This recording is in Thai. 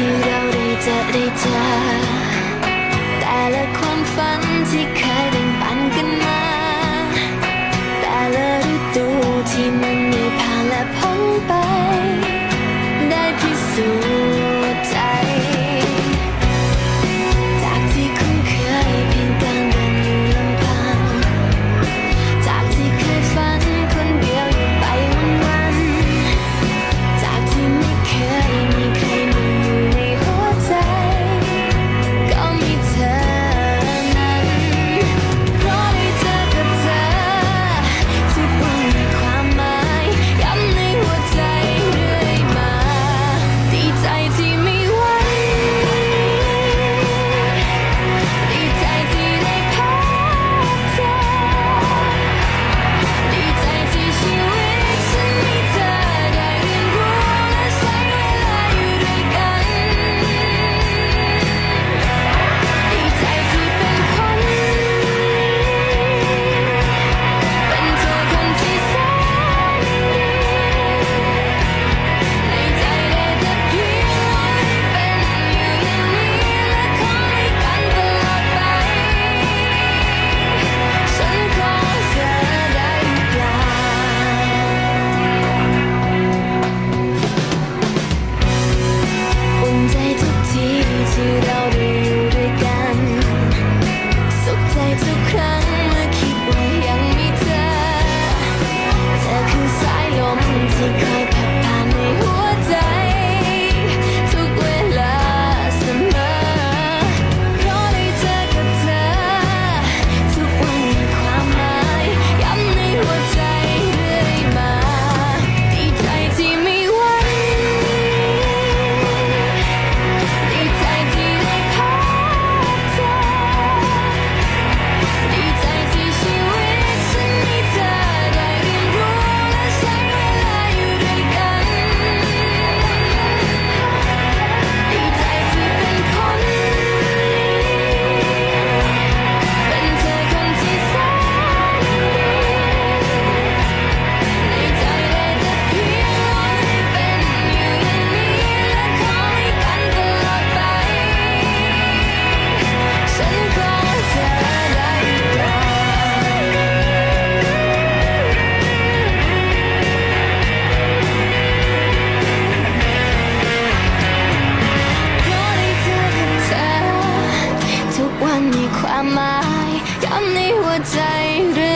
ที่เราได้เจอได้เจอแต่ละความฝันที่เคย ความหมายย้ำในหัวใจเรื่อ